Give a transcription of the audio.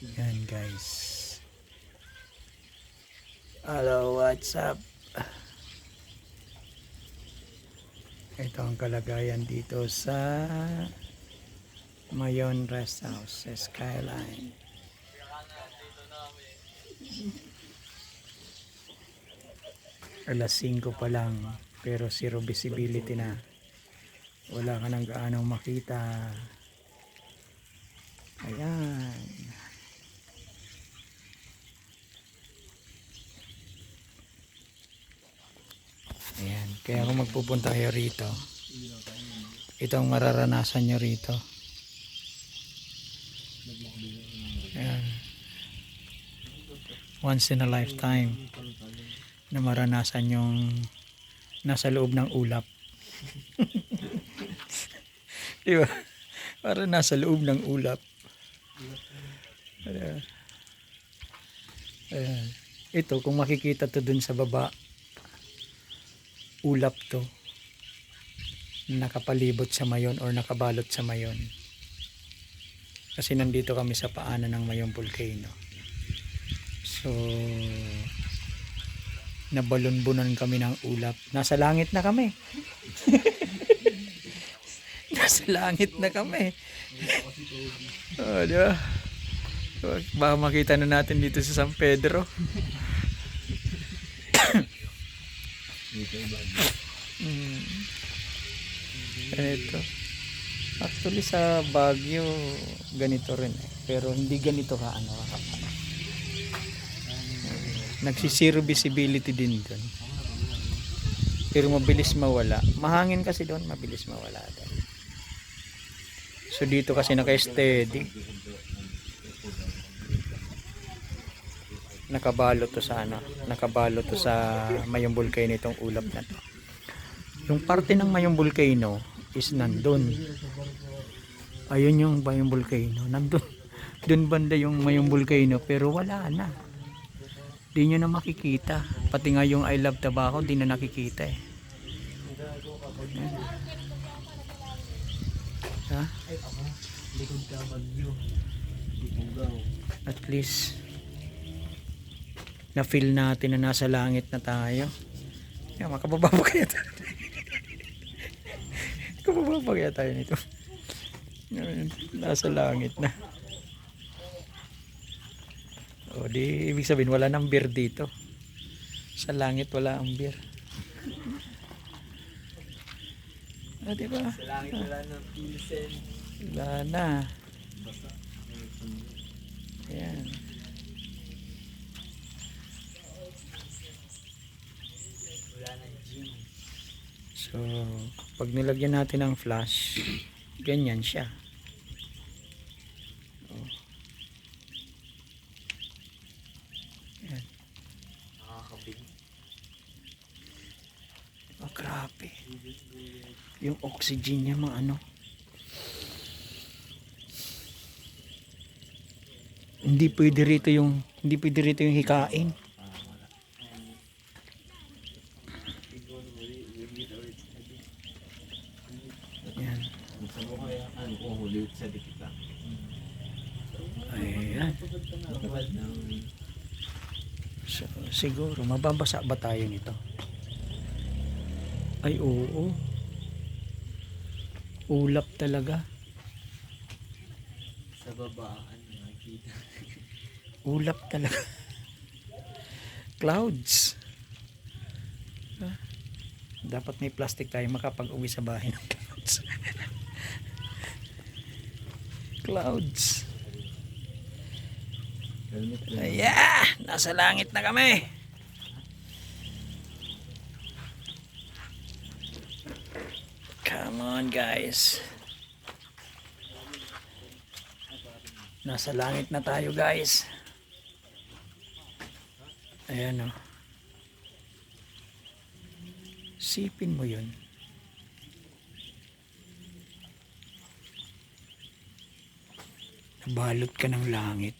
Yan guys. Hello, what's up? Ito ang kalagayan dito sa Mayon Rest House Skyline. Alas 5 pa lang pero zero visibility na. Wala ka nang gaanong makita. Ayan. Ayan. Kaya kung magpupunta kayo rito, ito ang mararanasan nyo rito. Ayan. Once in a lifetime na maranasan yung nasa loob ng ulap. Di ba? Para nasa loob ng ulap. Ayan. Ayan. Ito, kung makikita to dun sa baba, ulap to. Nakapalibot sa mayon or nakabalot sa mayon. Kasi nandito kami sa paanan ng mayon volcano. So, nabalunbunan kami ng ulap. Nasa langit na kami. Nasa langit na kami. Oh, di ba? Baka makita na natin dito sa San Pedro. mm. Ito. Actually sa Baguio ganito rin eh. Pero hindi ganito ka ano kakapal. Nagsisiro visibility din doon. Pero mabilis mawala. Mahangin kasi doon, mabilis mawala doon. So dito kasi naka-steady. Nakabalo to sa ano, nakabalo to sa Mayong Volcano itong ulap na to. Yung parte ng Mayong Volcano is nandun. Ayun yung Mayong Volcano, nandun. Doon banda yung Mayong Volcano pero wala na. Di nyo na makikita. Pati nga yung I Love Tobacco, di na nakikita eh. Ha? Lipugaw. At least na feel natin na nasa langit na tayo. Kaya makababa pa kaya tayo. makababa pa kaya tayo nito. Nasa langit na. O di ibig sabihin wala nang beer dito. Sa langit wala ang beer. Ah, di ba? Sa langit wala ng pilsen. Wala na. Ayan. Wala ng gym. So, pag nilagyan natin ng flash, ganyan siya. Oh. Yan. Nakakabig. Oh, grabe. Yung oxygen niya, mga ano. Hindi pwede rito yung hindi pwede rito yung hikain. Yan. Gusto mo kaya ano kung huli sa dikit ka. Ayan. So, siguro, mababasa ba tayo nito? Ay, oo. Ulap talaga. sa babaan nakikita. Ulap talaga. Clouds. Dapat may plastic tayo makapag-uwi sa bahay ng clouds. clouds. Ayan, nasa langit na kami. Come on guys. Nasa langit na tayo guys. Ayan o. Sipin mo yun. Nabalot ka ng langit.